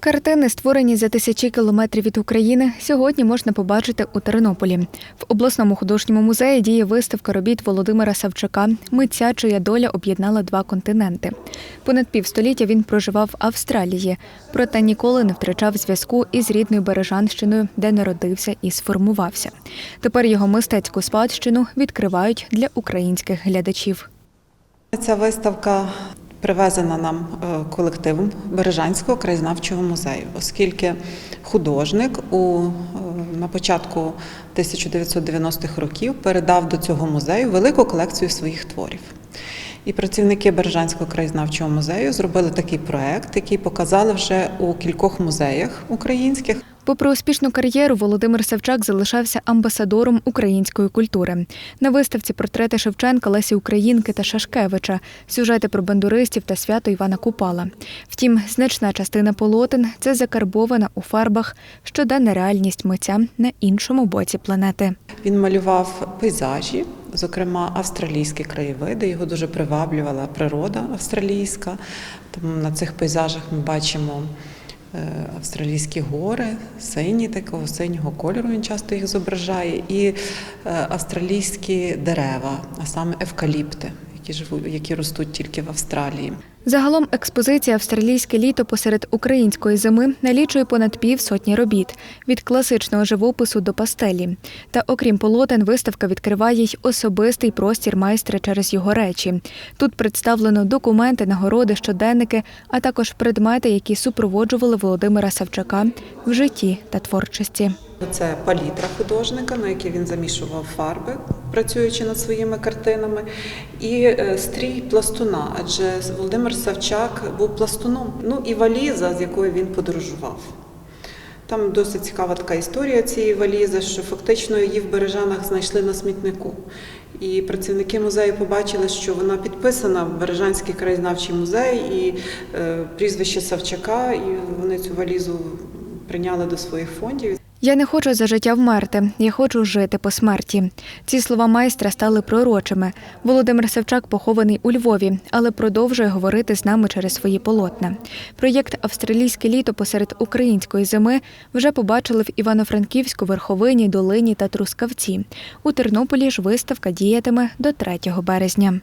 Картини, створені за тисячі кілометрів від України, сьогодні можна побачити у Тернополі. В обласному художньому музеї діє виставка робіт Володимира Савчака, митця, чия доля об'єднала два континенти. Понад півстоліття він проживав в Австралії, проте ніколи не втрачав зв'язку із рідною Бережанщиною, де народився і сформувався. Тепер його мистецьку спадщину відкривають для українських глядачів. Ця виставка привезена нам е, колективом Бережанського краєзнавчого музею, оскільки художник у, е, на початку 1990-х років передав до цього музею велику колекцію своїх творів. І працівники Бережанського краєзнавчого музею зробили такий проект, який показали вже у кількох музеях українських. Попри успішну кар'єру, Володимир Савчак залишався амбасадором української культури. На виставці портрети Шевченка, Лесі Українки та Шашкевича, сюжети про бандуристів та свято Івана Купала. Втім, значна частина полотен це закарбована у фарбах щоденна реальність митця на іншому боці планети. Він малював пейзажі, зокрема австралійські краєвиди. Його дуже приваблювала природа австралійська. Тому на цих пейзажах ми бачимо австралійські гори, сині такого синього кольору. Він часто їх зображає, і е, австралійські дерева, а саме евкаліпти, які живуть, які ростуть тільки в Австралії. Загалом експозиція Австралійське літо посеред української зими налічує понад пів сотні робіт від класичного живопису до пастелі. Та окрім полотен, виставка відкриває й особистий простір майстра через його речі. Тут представлено документи, нагороди, щоденники, а також предмети, які супроводжували Володимира Савчака в житті та творчості. Це палітра художника, на якій він замішував фарби, працюючи над своїми картинами, і е, стрій пластуна, адже Володимир Савчак був пластуном. Ну і валіза, з якою він подорожував. Там досить цікава така історія цієї валізи, що фактично її в Бережанах знайшли на смітнику. І працівники музею побачили, що вона підписана в Бережанський краєзнавчий музей і е, прізвище Савчака, і вони цю валізу прийняли до своїх фондів. Я не хочу за життя вмерти, я хочу жити по смерті. Ці слова майстра стали пророчими. Володимир Савчак похований у Львові, але продовжує говорити з нами через свої полотна. Проєкт Австралійське літо посеред української зими вже побачили в Івано-Франківську, Верховині, Долині та Трускавці. У Тернополі ж виставка діятиме до 3 березня.